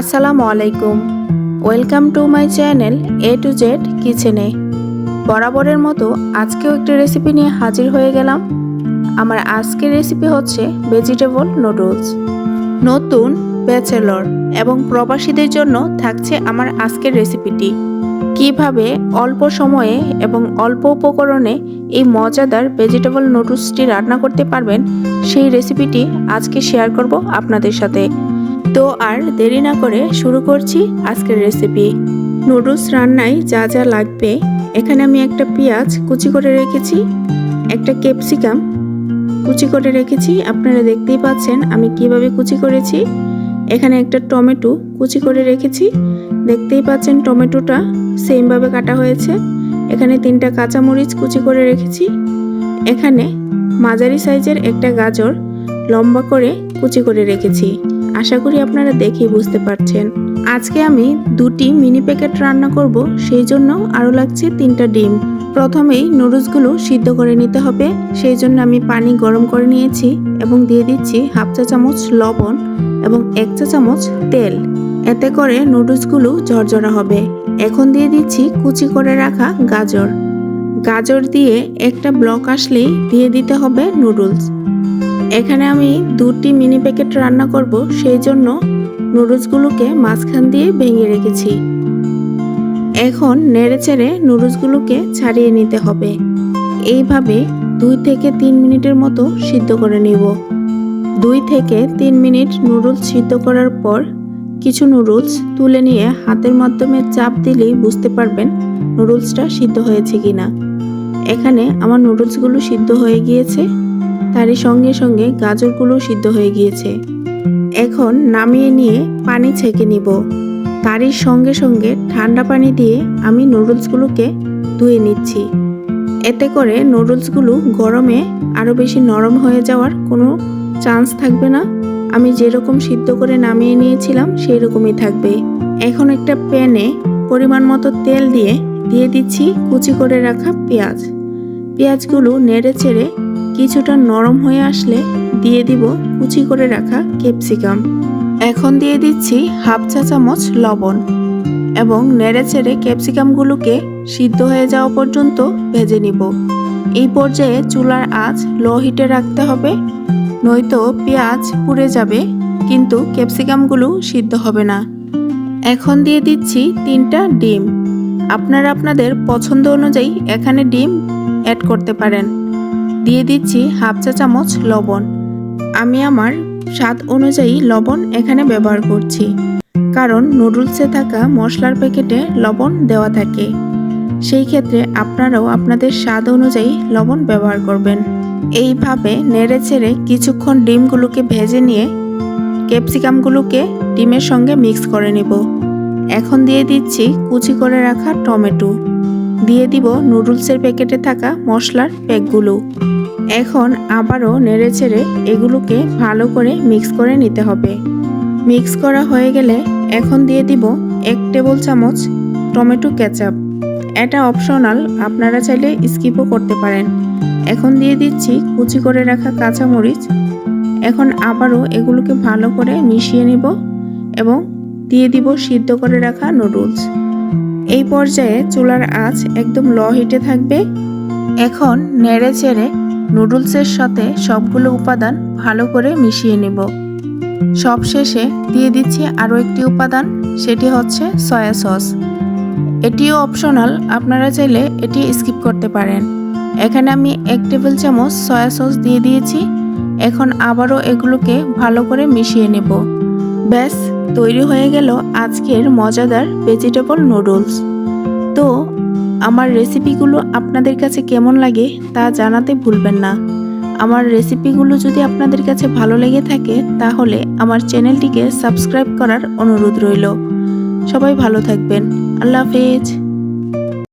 আসসালামু আলাইকুম। Welcome to my channel A to Z কিচেনে। বরাবরের মতো আজকেও একটি রেসিপি নিয়ে হাজির হয়ে গেলাম। আমার আজকের রেসিপি হচ্ছে ভেজিটেবল নুডলস। নতুন ব্যাচেলর এবং প্রবাসীদের জন্য থাকছে আমার আজকের রেসিপিটি। কীভাবে অল্প সময়ে এবং অল্প উপকরণে এই মজাদার ভেজিটেবল নুডলসটি রান্না করতে পারবেন, সেই রেসিপিটি আজকে শেয়ার করব আপনাদের সাথে। তো আর দেরি না করে শুরু করছি আজকের রেসিপি নুডলস রান্নায় যা যা লাগবে, এখানে আমি একটা পেঁয়াজ কুচি করে রেখেছি, একটা ক্যাপসিকাম কুচি করে রেখেছি। আপনারা দেখতেই পাচ্ছেন আমি কীভাবে কুচি করেছি। এখানে একটা টমেটো কুচি করে রেখেছি। দেখতেই পাচ্ছেন টমেটোটা সেমভাবে কাটা হয়েছে। এখানে তিনটা কাঁচামরিচ কুচি করে রেখেছি। এখানে মাঝারি সাইজের একটা গাজর লম্বা করে কুচি করে রেখেছি। আশা করি আপনারা দেখেই বুঝতে পারছেন। আজকে আমি দুটি মিনি প্যাকেট রান্না করব, সেই জন্য আরও লাগছে তিনটা ডিম। প্রথমেই নুডলসগুলো সিদ্ধ করে নিতে হবে, সেই জন্য আমি পানি গরম করে নিয়েছি এবং দিয়ে দিচ্ছি হাফ চা চামচ লবণ এবং এক চা চামচ তেল। এতে করে নুডলসগুলো ঝরঝরা হবে। এখন দিয়ে দিচ্ছি কুচি করে রাখা গাজর। গাজর দিয়ে একটা ব্লক আসলেই দিয়ে দিতে হবে নুডলস। এখানে আমি দুটি মিনি প্যাকেট রান্না করব, সেই জন্য নুডলসগুলোকে মাঝখান দিয়ে ভেঙে রেখেছি। এখন নেড়ে চেড়ে নুডলসগুলোকে ছাড়িয়ে নিতে হবে। এইভাবে দুই থেকে তিন মিনিটের মতো সিদ্ধ করে নিব। দুই থেকে তিন মিনিট নুডলস সিদ্ধ করার পর কিছু নুডলস তুলে নিয়ে হাতের মাধ্যমে চাপ দিলেই বুঝতে পারবেন নুডলসটা সিদ্ধ হয়েছে কিনা। এখানে আমার নুডলসগুলো সিদ্ধ হয়ে গিয়েছে। তারই সঙ্গে সঙ্গে গাজরগুলো সিদ্ধ হয়ে গিয়েছে। এখন নামিয়ে নিয়ে পানি ছেঁকে নিব। তারই সঙ্গে সঙ্গে ঠান্ডা পানি দিয়ে আমি নুডলসগুলোকে ধুয়ে নিচ্ছি। এতে করে নুডলসগুলো গরমে আরও বেশি নরম হয়ে যাওয়ার কোনো চান্স থাকবে না। আমি যেরকম সিদ্ধ করে নামিয়ে নিয়েছিলাম সেই রকমই থাকবে। এখন একটা প্যানে পরিমাণ মতো তেল দিয়ে দিয়ে দিচ্ছি কুচি করে রাখা পেঁয়াজ। পেঁয়াজগুলো নেড়ে চেড়ে কিছুটা নরম হয়ে আসলে দিয়ে দিব কুচি করে রাখা ক্যাপসিকাম। এখন দিয়ে দিচ্ছি হাফ চা চামচ লবণ এবং নেড়ে চেড়ে ক্যাপসিকামগুলোকে সিদ্ধ হয়ে যাওয়া পর্যন্ত ভেজে নিব। এই পর্যায়ে চুলার আঁচ লো হিটে রাখতে হবে, নয়তো পেঁয়াজ পুড়ে যাবে, কিন্তু ক্যাপসিকামগুলো সিদ্ধ হবে না। এখন দিয়ে দিচ্ছি তিনটা ডিম। আপনারা আপনাদের পছন্দ অনুযায়ী এখানে ডিম অ্যাড করতে পারেন। দিয়ে দিচ্ছি হাফ চা চামচ লবণ। আমি আমার স্বাদ অনুযায়ী লবণ এখানে ব্যবহার করছি। কারণ নুডলসে থাকা মশলার প্যাকেটে লবণ দেওয়া থাকে। সেই ক্ষেত্রে আপনারাও আপনাদের স্বাদ অনুযায়ী লবণ ব্যবহার করবেন। এইভাবে নেড়ে চেড়ে কিছুক্ষণ ডিমগুলোকে ভেজে নিয়ে ক্যাপসিকামগুলোকে ডিমের সঙ্গে মিক্স করে নেব। এখন দিয়ে দিচ্ছি কুচি করে রাখা টমেটো। দিয়ে দিব নুডলসের প্যাকেটে থাকা মশলার প্যাকগুলো। এখন আবারও নেড়ে চেড়ে এগুলোকে ভালো করে মিক্স করে নিতে হবে। মিক্স করা হয়ে গেলে এখন দিয়ে দিব এক টেবিল চামচ টমেটো কেচাপ। এটা অপশনাল, আপনারা চাইলে স্কিপও করতে পারেন। এখন দিয়ে দিচ্ছি কুচি করে রাখা কাঁচামরিচ। এখন আবারও এগুলোকে ভালো করে মিশিয়ে নিব এবং দিয়ে দিব সিদ্ধ করে রাখা নুডলস। এই পর্যায়ে চুলার আঁচ একদম ল হিটে থাকবে। এখন নেড়ে চেড়ে নুডলসের সাথে সবগুলো উপাদান ভালো করে মিশিয়ে নেব। সবশেষে দিয়ে দিচ্ছি আরও একটি উপাদান, সেটি হচ্ছে সয়া সস। এটিও অপশনাল, আপনারা চাইলে এটি স্কিপ করতে পারেন। এখানে আমি এক টেবিল চামচ সয়া সস দিয়ে দিয়েছি। এখন আবারও এগুলোকে ভালো করে মিশিয়ে নেব। ব্যাস, তৈরি হয়ে গেল আজকের মজাদার ভেজিটেবল নুডলস তো, আমার রেসিপিগুলো আপনাদের কাছে কেমন লাগে তা জানাতে ভুলবেন না। আমার রেসিপিগুলো যদি আপনাদের কাছে ভালো লেগে থাকে, তাহলে আমার চ্যানেলটিকে সাবস্ক্রাইব করার অনুরোধ রইল। সবাই ভালো থাকবেন। আল্লাহ হাফেজ।